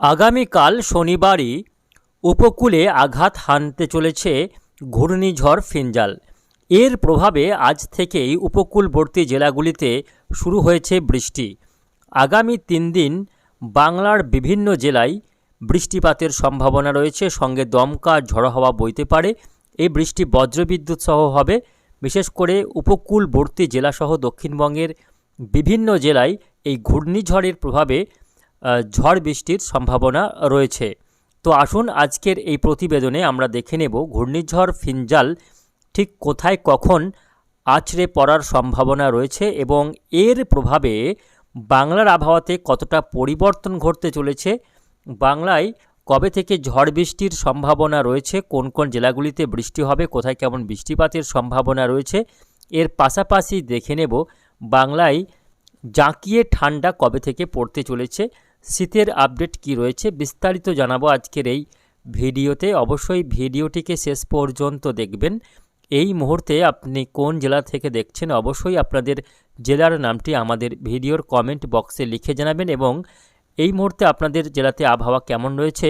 আগামীকাল শনিবারই উপকূলে আঘাত হানতে চলেছে ঘূর্ণিঝড় ফিনজাল। এর প্রভাবে আজ থেকেই উপকূলবর্তী জেলাগুলিতে শুরু হয়েছে বৃষ্টি। আগামী তিন দিন বাংলার বিভিন্ন জেলায় বৃষ্টিপাতের সম্ভাবনা রয়েছে। সঙ্গে দমকা, ঝড়ো হাওয়া বইতে পারে। এই বৃষ্টি বজ্রবিদ্যুৎ সহ হবে। বিশেষ করে উপকূলবর্তী জেলাসহ দক্ষিণবঙ্গের বিভিন্ন জেলায় এই ঘূর্ণিঝড়ের প্রভাবে ঝড় বৃষ্টির সম্ভাবনা রয়েছে। তো আসুন আজকের এই প্রতিবেদনে আমরা দেখে নেব ঘূর্ণিঝড় ফিনজাল ঠিক কোথায় কখন আছড়ে পড়ার সম্ভাবনা রয়েছে এবং এর প্রভাবে বাংলার আবহাওয়াতে কতটা পরিবর্তন ঘটতে চলেছে, বাংলায় কবে থেকে ঝড় বৃষ্টির সম্ভাবনা রয়েছে, কোন কোন জেলাগুলিতে বৃষ্টি হবে, কোথায় কেমন বৃষ্টিপাতের সম্ভাবনা রয়েছে, এর পাশাপাশি দেখে নেব বাংলায় জাঁকিয়ে ঠান্ডা কবে থেকে পড়তে চলেছে শীতের আপডেট কি রয়েছে বিস্তারিত জানাব আজকের এই ভিডিওতে। অবশ্যই ভিডিওটিকে শেষ পর্যন্ত দেখবেন। এই মুহূর্তে আপনি কোন জেলা থেকে দেখছেন অবশ্যই আপনাদের জেলার নামটি আমাদের ভিডিওর কমেন্ট বক্সে লিখে জানাবেন এবং এই মুহূর্তে আপনাদের জেলাতে আবহাওয়া কেমন রয়েছে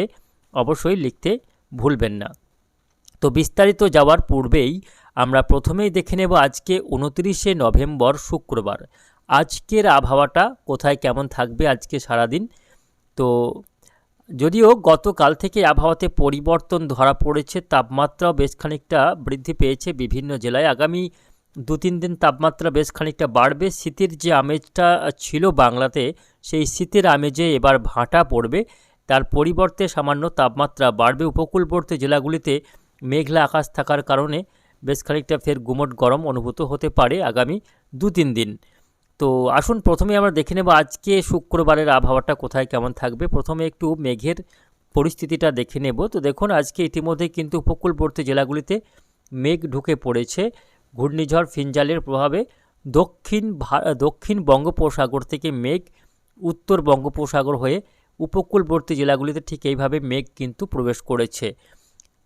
অবশ্যই লিখতে ভুলবেন না। তো বিস্তারিত যাওয়ার পূর্বেই আমরা প্রথমেই দেখে নেব আজকে উনত্রিশে নভেম্বর শুক্রবার। আজকের আবহাওয়াটা কোথায় কেমন থাকবে আজকে সারাদিন? তো যদিও গতকাল থেকে আবহাওয়াতে পরিবর্তন ধরা পড়েছে, তাপমাত্রাও বেশ খানিকটা বৃদ্ধি পেয়েছে বিভিন্ন জেলায়। আগামী দু তিন দিন তাপমাত্রা বেশ খানিকটা বাড়বে। শীতের যে আমেজটা ছিল বাংলাতে, সেই শীতের আমেজে এবার ভাঁটা পড়বে। তার পরিবর্তে সামান্য তাপমাত্রা বাড়বে। উপকূলবর্তী জেলাগুলিতে মেঘলা আকাশ থাকার কারণে বেশ খানিকটা ফের গুমট গরম অনুভূত হতে পারে আগামী দু তিন দিন। তো আসুন প্রথমে আমরা দেখে নেব আজকে শুক্রবারের আবহাওয়াটা কোথায়, কেমন থাকবে। প্রথমে একটু মেঘের পরিস্থিতিটা দেখে নেব। তো দেখুন, আজকে ইতিমধ্যে কিন্তু উপকূলবর্তী জেলাগুলিতে মেঘ ঢুকে পড়েছে। ঘূর্ণিঝড়, ফিনজালের প্রভাবে দক্ষিণ দক্ষিণ বঙ্গোপসাগর থেকে মেঘ, উত্তর বঙ্গোপসাগর হয়ে উপকূলবর্তী জেলাগুলিতে ঠিক এইভাবে মেঘ কিন্তু প্রবেশ করেছে।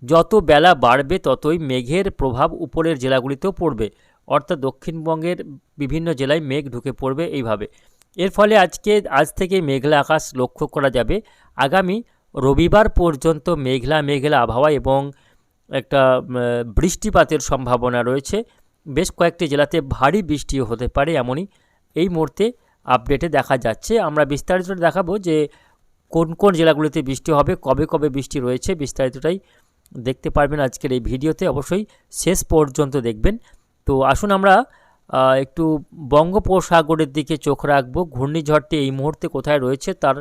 যত বেলা বাড়বে, ততই মেঘের প্রভাব উপরের জেলাগুলিতেও পড়বে। অর্থাৎ দক্ষিণবঙ্গের বিভিন্ন জেলায় মেঘ ঢুকে পড়বে এইভাবে। এর ফলে আজকে, আজ থেকে মেঘলা আকাশ লক্ষ্য করা যাবে। আগামী রবিবার পর্যন্ত মেঘলা মেঘলা আবহাওয়া এবং একটা বৃষ্টিপাতের সম্ভাবনা রয়েছে। বেশ কয়েকটি জেলাতে ভারী বৃষ্টিও হতে পারে এমনই এই মুহূর্তে আপডেটে দেখা যাচ্ছে। আমরা বিস্তারিত দেখাবো যে কোন কোন জেলাগুলিতে বৃষ্টি হবে, কবে কবে বৃষ্টি রয়েছে বিস্তারিতটাই দেখতে পারবেন আজকের এই ভিডিওতে। অবশ্যই শেষ পর্যন্ত দেখবেন। তো আসুন আমরা একটু বঙ্গোপসাগরের দিকে চোখ রাখব। ঘূর্ণিঝড়টি এই মুহূর্তে কোথায় রয়েছে, তার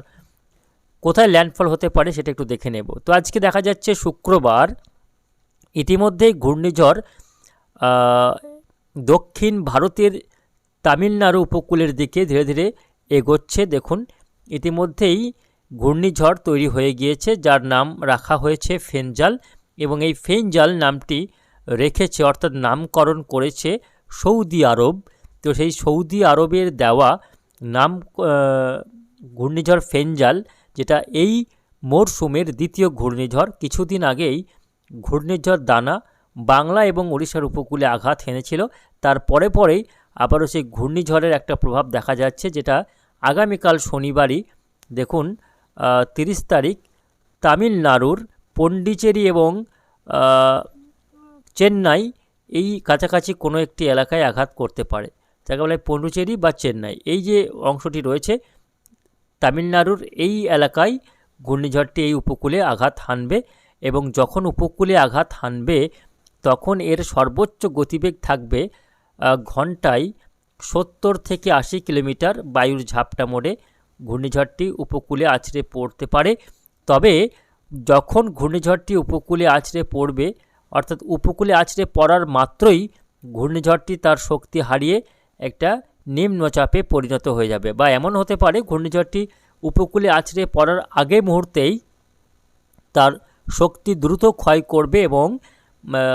কোথায় ল্যান্ডফল হতে পারে সেটা একটু দেখে নেব। তো আজকে দেখা যাচ্ছে শুক্রবার, ইতিমধ্যেই ঘূর্ণিঝড় দক্ষিণ ভারতের তামিলনাড়ু উপকূলের দিকে ধীরে ধীরে এগোচ্ছে। দেখুন, ইতিমধ্যেই ঘূর্ণিঝড় তৈরি হয়ে গিয়েছে, যার নাম রাখা হয়েছে ফেনজাল এবং এই ফেনজাল নামটি রেখেছে, অর্থাৎ নামকরণ করেছে সৌদি আরব। তো সেই সৌদি আরবের দেওয়া নাম ঘূর্ণিঝড় ফেনজাল, যেটা এই মরশুমের দ্বিতীয় ঘূর্ণিঝড়, কিছুদিন আগেই ঘূর্ণিঝড় দানা বাংলা এবং ওড়িশার উপকূলে আঘাত হেনেছিল। তার পরে পরেই আবারও সেই ঘূর্ণিঝড়ের একটা প্রভাব দেখা যাচ্ছে, যেটা আগামীকাল শনিবারই, দেখুন তিরিশ তারিখ, তামিলনাড়ুর, পন্ডিচেরি এবং চেন্নাই এই কাছাকাছি কোনো একটি এলাকায় আঘাত করতে পারে। যাকে বলে পন্ডুচেরি বা চেন্নাই। এই যে অংশটি রয়েছে, তামিলনাড়ুর এই এলাকায় ঘূর্ণিঝড়টি এই উপকূলে আঘাত হানবে এবং যখন উপকূলে আঘাত হানবে, তখন এর সর্বোচ্চ গতিবেগ থাকবে ঘন্টায় সত্তর থেকে আশি কিলোমিটার বায়ুর ঝাপটা মোড়ে। ঘূর্ণিঝড়টি উপকূলে আছড়ে পড়তে পারে। তবে যখন ঘূর্ণিঝড়টি উপকূলে আছড়ে পড়বে অর্থাৎ উপকূলে আছড়ে পড়ার মাত্রই ঘূর্ণিঝড়টি তার শক্তি হারিয়ে একটা নিম্নচাপে পরিণত হয়ে যাবে। বা এমন হতে পারে ঘূর্ণিঝড়টি উপকূলে আছড়ে পড়ার আগে মুহূর্তেই তার শক্তি দ্রুত ক্ষয় করবে এবং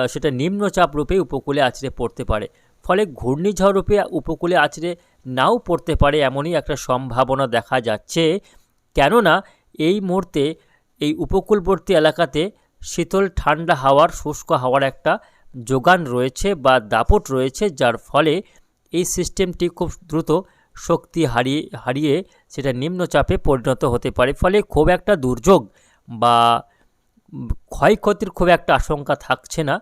সেটা নিম্নচাপ রূপে উপকূলে আছড়ে পড়তে পারে। ফলে ঘূর্ণিঝড় রূপে উপকূলে আছড়ে নাও পড়তে পারে এমনই একটা সম্ভাবনা দেখা যাচ্ছে। কেননা এই মুহূর্তে এই উপকূলবর্তী এলাকাতে শীতল ঠান্ডা হাওয়ার, শুষ্ক হাওয়ার একটা যোগান রয়েছে বা দাপট রয়েছে, যার ফলে এই সিস্টেমটি খুব দ্রুত শক্তি হারিয়ে হারিয়ে সেটা নিম্নচাপে পরিণত হতে পারে। ফলে খুব একটা দুর্যোগ বা ক্ষয়ক্ষতির খুব একটা আশঙ্কা থাকছে না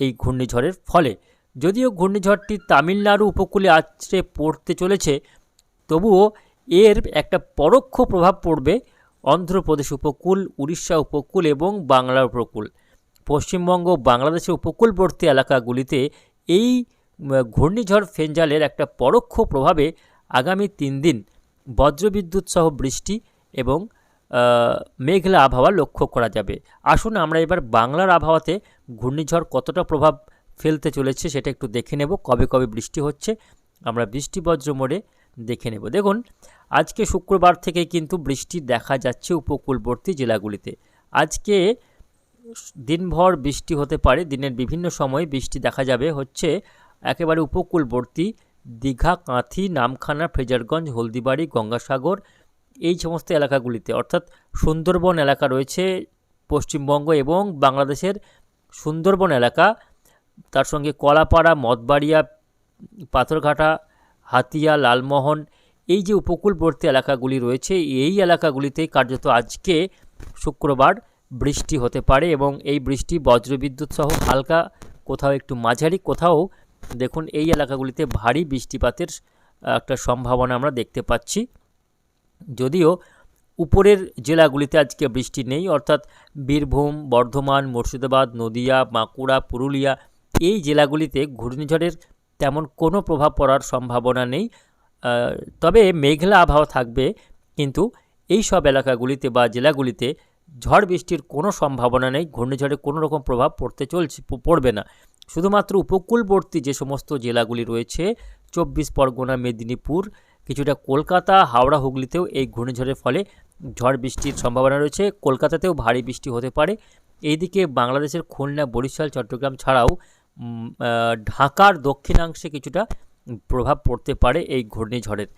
এই ঘূর্ণিঝড়ের ফলে। যদিও ঘূর্ণিঝড়টি তামিলনাড়ু উপকূলে আছড়ে পড়তে চলেছে, তবুও এর একটা পরোক্ষ প্রভাব পড়বে অন্ধ্রপ্রদেশ উপকূল, উড়িষ্যা উপকূল এবং বাংলার উপকূল। পশ্চিমবঙ্গ, বাংলাদেশের উপকূলবর্তী এলাকাগুলিতে এই ঘূর্ণিঝড় ফেঞ্জালের একটা পরোক্ষ প্রভাবে আগামী তিন দিন বজ্রবিদ্যুৎ সহ বৃষ্টি এবং মেঘলা আবহাওয়া লক্ষ্য করা যাবে। আসুন আমরা এবার বাংলার আবহাওয়াতে ঘূর্ণিঝড় কতটা প্রভাব ফেলতে চলেছে সেটা একটু দেখে নেব। কবে কবে বৃষ্টি হচ্ছে? আমরা বৃষ্টি বজ্র মোড়ে দেখে নেব। দেখুন, আজকে শুক্রবার থেকে কিন্তু বৃষ্টি দেখা যাচ্ছে উপকূলবর্তী জেলাগুলিতে। আজকে দিনভর বৃষ্টি হতে পারে, দিনের বিভিন্ন সময়ে বৃষ্টি দেখা যাবে। হচ্ছে একেবারে উপকূলবর্তী দীঘা, কাঁথি, নামখানা ফ্রেজারগঞ্জ হলদিবাড়ি, গঙ্গাসাগর, এই সমস্ত এলাকাগুলিতে। অর্থাৎ সুন্দরবন এলাকা রয়েছে পশ্চিমবঙ্গ এবং বাংলাদেশের সুন্দরবন এলাকা। তার সঙ্গে কলাপাড়া, মদবাড়িয়া, পাথরঘাটা হাতিয়া, লালমোহন, এই যে উপকূলবর্তী এলাকাগুলি রয়েছে, এই এলাকাগুলিতে কার্যত আজকে শুক্রবার বৃষ্টি হতে পারে এবং এই বৃষ্টি বজ্রবিদ্যুৎ সহ হালকা কোথাও একটু মাঝারি, কোথাও দেখুন এই এলাকাগুলিতে ভারী বৃষ্টিপাতের একটা সম্ভাবনা আমরা দেখতে পাচ্ছি। যদিও উপরের জেলাগুলিতে আজকে বৃষ্টি নেই, অর্থাৎ বীরভূম, বর্ধমান, মুর্শিদাবাদ, নদিয়া, বাঁকুড়া, পুরুলিয়া, এই জেলাগুলিতে ঘূর্ণিঝড়ের তেমন কোনো প্রভাব পড়ার সম্ভাবনা নেই। তবে মেঘলা আবহাওয়া থাকবে, কিন্তু এই সব এলাকাগুলিতে বা জেলাগুলিতে ঝড় বৃষ্টির কোনো সম্ভাবনা নেই ঘূর্ণিঝড়ের কোনো রকম প্রভাব পড়তে চলছে পড়বে না। শুধুমাত্র উপকূলবর্তী যে সমস্ত জেলাগুলি রয়েছে, চব্বিশ পরগনা, মেদিনীপুর, কিছুটা কলকাতা, হাওড়া, হুগলিতেও এই ঘূর্ণিঝড়ের ফলে ঝড় বৃষ্টির সম্ভাবনা রয়েছে। কলকাতাতেও ভারী বৃষ্টি হতে পারে। এইদিকে বাংলাদেশের খুলনা, বরিশাল, চট্টগ্রাম ছাড়াও ঢাকার দক্ষিণাংশে কিছুটা প্রভাব পড়তে পারে এই ঘূর্ণিঝড়ের।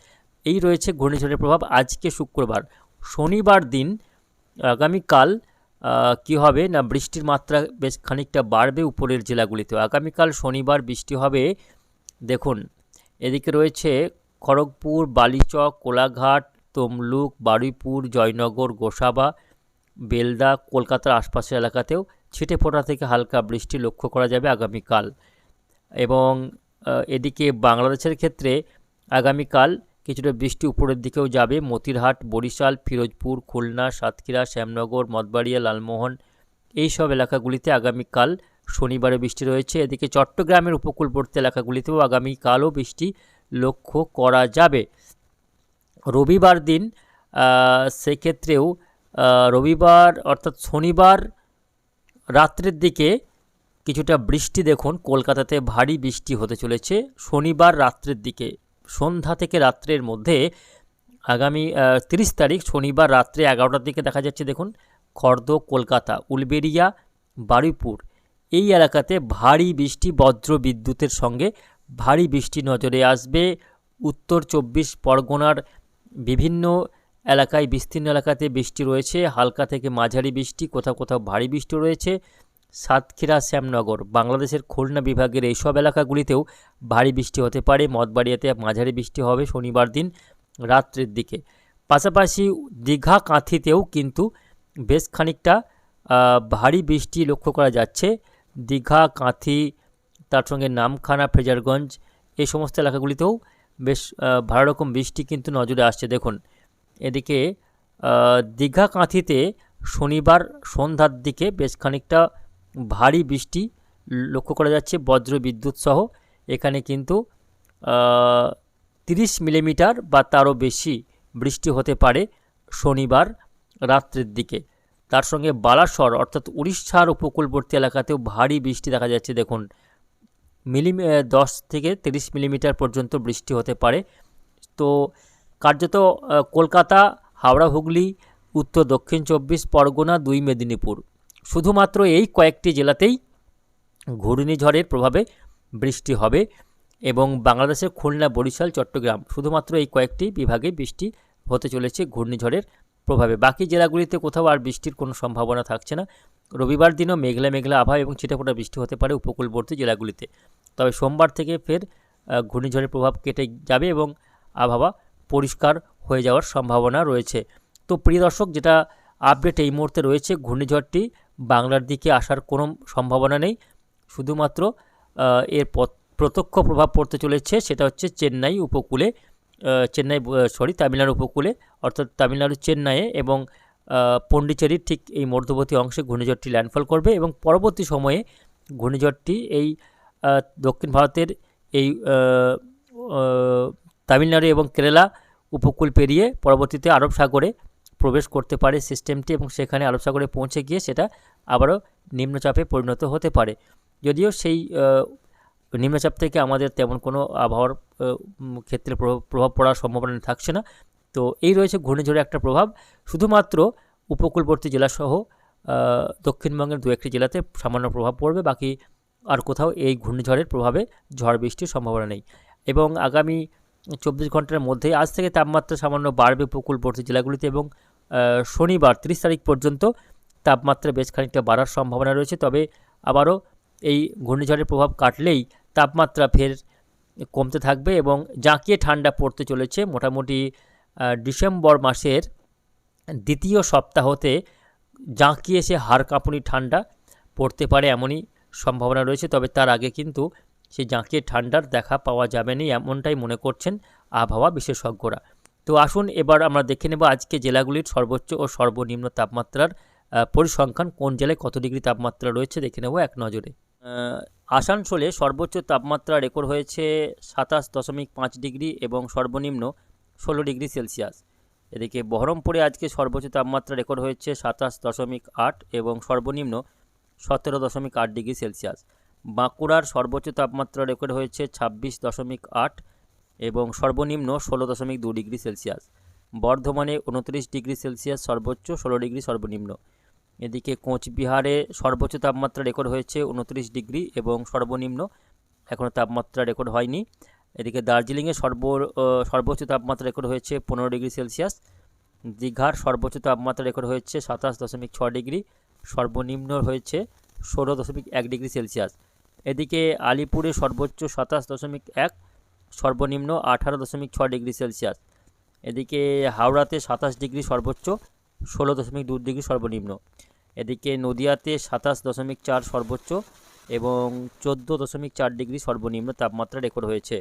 এই রয়েছে ঘূর্ণিঝড়ের প্রভাব। আজকে শুক্রবার, শনিবার দিন, আগামীকাল কি হবে না, বৃষ্টির মাত্রা বেশ খানিকটা বাড়বে উপরের জেলাগুলিতে। আগামীকাল শনিবার বৃষ্টি হবে, দেখুন, এদিকে রয়েছে খড়গপুর, বালিচক, কোলাঘাট, তমলুক, বারুইপুর, জয়নগর, গোসাবা, বেলদা, কলকাতার আশপাশের এলাকাতেও ছিটে ফোটা থেকে হালকা বৃষ্টি লক্ষ্য করা যাবে আগামীকাল। এবং এদিকে বাংলাদেশের ক্ষেত্রে আগামীকাল কিছুটা বৃষ্টি উপরের দিকেও যাবে। মতিরহাট, বরিশাল, ফিরোজপুর, খুলনা, সাতক্ষীরা, শ্যামনগর মতবাড়িয়া লালমোহন এই সব এলাকাগুলিতে আগামীকাল শনিবারে বৃষ্টি রয়েছে। এদিকে চট্টগ্রামের উপকূলবর্তী এলাকাগুলিতেও আগামীকালও বৃষ্টি লক্ষ্য করা যাবে। রবিবার দিন সেক্ষেত্রেও রবিবার অর্থাৎ শনিবার রাত্রের দিকে কিছুটা বৃষ্টি দেখুন। কলকাতাতে ভারী বৃষ্টি হতে চলেছে। শনিবার রাত্রের দিকে, সন্ধ্যা থেকে রাত্রের মধ্যে, আগামী তিরিশ তারিখ শনিবার রাত্রে এগারোটার দিকে দেখা যাচ্ছে দেখুন, খর্দ, কলকাতা উলবেরিয়া বারুইপুর। এই এলাকাতে ভারী বৃষ্টি, বজ্র বিদ্যুতের সঙ্গে ভারী বৃষ্টি নজরে আসবে। উত্তর চব্বিশ পরগনার বিভিন্ন এলাকায় বিস্তীর্ণ এলাকাতে বৃষ্টি রয়েছে, হালকা থেকে মাঝারি বৃষ্টি, কোথাও কোথাও ভারী বৃষ্টি রয়েছে। সাতক্ষীরা, শ্যামনগর, বাংলাদেশের খুলনা বিভাগের এইসব এলাকাগুলিতেও ভারী বৃষ্টি হতে পারে। মঠবাড়িয়াতে মাঝারি বৃষ্টি হবে শনিবার দিন রাত্রের দিকে। পাশাপাশি দীঘা কাঁথিতেও কিন্তু বেশ খানিকটা ভারী বৃষ্টি লক্ষ্য করা যাচ্ছে। দীঘা, কাঁথি, তার সঙ্গে নামখানা ফ্রেজারগঞ্জ এই সমস্ত এলাকাগুলিতেও বেশ ভালো রকম বৃষ্টি কিন্তু নজরে আসছে। দেখুন এদিকে দীঘা কাঁথিতে শনিবার সন্ধ্যার দিকে বেশ খানিকটা ভারী বৃষ্টি লক্ষ্য করা যাচ্ছে বজ্র বিদ্যুৎ সহ। এখানে কিন্তু তিরিশ মিলিমিটার বা তারও বেশি বৃষ্টি হতে পারে শনিবার রাত্রের দিকে। তার সঙ্গে বালাসর অর্থাৎ উড়িষ্যার উপকূলবর্তী এলাকাতেও ভারী বৃষ্টি দেখা যাচ্ছে। দেখুন, মিলিমি, দশ থেকে তিরিশ মিলিমিটার পর্যন্ত বৃষ্টি হতে পারে। তো কার্যত কলকাতা, হাওড়া, হুগলি, উত্তর, দক্ষিণ চব্বিশ, পরগনা, দুই মেদিনীপুর। শুধুমাত্র এই কয়েকটি জেলাতেই ঘূর্ণিঝড়ের প্রভাবে বৃষ্টি হবে এবং বাংলাদেশের খুলনা, বরিশাল, চট্টগ্রাম শুধুমাত্র এই কয়েকটি বিভাগে বৃষ্টি হতে চলেছে ঘূর্ণিঝড়ের প্রভাবে। বাকি জেলাগুলিতে কোথাও আর বৃষ্টির কোনো সম্ভাবনা থাকছে না। রবিবার দিনও মেঘলা মেঘলা আবহাওয়া এবং ছিটেফোঁটা বৃষ্টি হতে পারে উপকূলবর্তী জেলাগুলিতে। তবে সোমবার থেকে ফের ঘূর্ণিঝড়ের প্রভাব কেটে যাবে এবং আবহাওয়া পরিষ্কার হয়ে যাওয়ার সম্ভাবনা রয়েছে। তো প্রিয় দর্শক যেটা আপডেট এই মুহূর্তে রয়েছে ঘূর্ণিঝড়টি বাংলার দিকে আসার কোনো সম্ভাবনা নেই। শুধুমাত্র এর প্রত্যক্ষ প্রভাব পড়তে চলেছে সেটা হচ্ছে চেন্নাই উপকূলে চেন্নাই সরি তামিলনাড়ু উপকূলে অর্থাৎ তামিলনাড়ু চেন্নাইয়ে এবং আহ, পন্ডিচেরির ঠিক এই মধ্যবর্তী অংশে ঘূর্ণিঝড়টি ল্যান্ডফল করবে এবং পরবর্তী সময়ে ঘূর্ণিঝড়টি এই দক্ষিণ ভারতের এই তামিলনাড়ু এবং কেরালা উপকূল পেরিয়ে পরবর্তীতে আরব সাগরে প্রবেশ করতে পারে সিস্টেমটি এবং সেখানে আরব সাগরে পৌঁছে গিয়ে সেটা আবারও নিম্নচাপে পরিণত হতে পারে। যদিও সেই নিম্নচাপ থেকে আমাদের তেমন কোনো আবহাওয়ার ক্ষেত্রে প্রভাব পড়ার সম্ভাবনা থাকছে না। তো এই রয়েছে ঘূর্ণিঝড়ের একটা প্রভাব। শুধুমাত্র উপকূলবর্তী জেলাসহ দক্ষিণবঙ্গের দু একটি জেলাতে সামান্য প্রভাব পড়বে। বাকি আর কোথাও এই ঘূর্ণিঝড়ের প্রভাবে ঝড় বৃষ্টির সম্ভাবনা নেই। এবং আগামী চব্বিশ ঘণ্টার মধ্যে আজ থেকে তাপমাত্রা সামান্য বাড়বে উপকূলবর্তী জেলাগুলিতে এবং শনিবার তিরিশ তারিখ পর্যন্ত তাপমাত্রা বেশ খানিকটা বাড়ার সম্ভাবনা রয়েছে। তবে আবারও এই ঘূর্ণিঝড়ের প্রভাব কাটলেই তাপমাত্রা ফের কমতে থাকবে এবং জাঁকিয়ে ঠান্ডা পড়তে চলেছে। মোটামুটি ডিসেম্বর মাসের দ্বিতীয় সপ্তাহতে জাঁকিয়ে সে হাড় কাঁপুনি ঠান্ডা পড়তে পারে এমনই সম্ভাবনা রয়েছে। তবে তার আগে কিন্তু সেই জাঁকিয়ে ঠান্ডার দেখা পাওয়া যাবে না এমনটাই মনে করছেন আবহাওয়া বিশেষজ্ঞরা। তো আসুন এবার আমরা দেখে নেব আজকে জেলাগুলির সর্বোচ্চ ও সর্বনিম্ন তাপমাত্রার পরিসংখ্যান, কোন জেলায় কত ডিগ্রি তাপমাত্রা রয়েছে দেখে নেব এক নজরে। আসানসোলে সর্বোচ্চ তাপমাত্রা রেকর্ড হয়েছে সাতাশ দশমিক পাঁচ ডিগ্রি এবং সর্বনিম্ন ষোলো ডিগ্রি সেলসিয়াস। এদিকে বহরমপুরে আজকে সর্বোচ্চ তাপমাত্রা রেকর্ড হয়েছে সাতাশ দশমিক আট এবং সর্বনিম্ন সতেরো দশমিক আট ডিগ্রি সেলসিয়াস। বাঁকুড়ার সর্বোচ্চ তাপমাত্রা রেকর্ড হয়েছে ছাব্বিশ দশমিক আট এবং সর্বনিম্ন ষোলো দশমিক দু ডিগ্রি সেলসিয়াস। বর্ধমানে উনত্রিশ ডিগ্রি সেলসিয়াস সর্বোচ্চ, ষোলো ডিগ্রি সর্বনিম্ন। এদিকে কোচবিহারে সর্বোচ্চ তাপমাত্রা রেকর্ড হয়েছে উনত্রিশ ডিগ্রি এবং সর্বনিম্ন এখনও তাপমাত্রা রেকর্ড হয়নি। এদিকে দার্জিলিংয়ে সর্ব সর্বোচ্চ তাপমাত্রা রেকর্ড হয়েছে পনেরো ডিগ্রি সেলসিয়াস। দীঘার সর্বোচ্চ তাপমাত্রা রেকর্ড হয়েছে সাতাশ দশমিক ছ ডিগ্রি, সর্বনিম্ন হয়েছে ষোলো দশমিক এক ডিগ্রি সেলসিয়াস। এদিকে আলিপুরে সর্বোচ্চ সাতাশ দশমিক এক, সর্বনিম্ন আঠারো দশমিক ছ ডিগ্রি সেলসিয়াস। এদিকে হাওড়াতে সাতাশ ডিগ্রি সর্বোচ্চ, ষোলো দশমিক দু ডিগ্রি সর্বনিম্ন। এদিকে নদিয়াতে সাতাশ দশমিক চার সর্বোচ্চ এবং চোদ্দ দশমিক চার ডিগ্রি সর্বনিম্ন তাপমাত্রা রেকর্ড হয়েছে।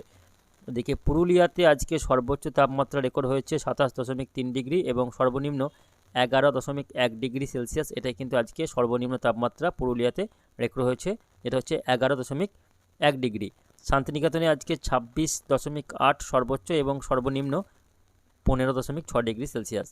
এদিকে পুরুলিয়াতে আজকে সর্বোচ্চ তাপমাত্রা রেকর্ড হয়েছে সাতাশ দশমিক তিন ডিগ্রি এবং সর্বনিম্ন এগারো দশমিক এক ডিগ্রি সেলসিয়াস। এটাই কিন্তু আজকে সর্বনিম্ন তাপমাত্রা পুরুলিয়াতে রেকর্ড হয়েছে। এটা হচ্ছে এগারো দশমিক এক ডিগ্রি। শান্তিনিকেতনে আজকে ছাব্বিশ দশমিক আট সর্বোচ্চ এবং সর্বনিম্ন পনেরো দশমিক ছ ডিগ্রি সেলসিয়াস।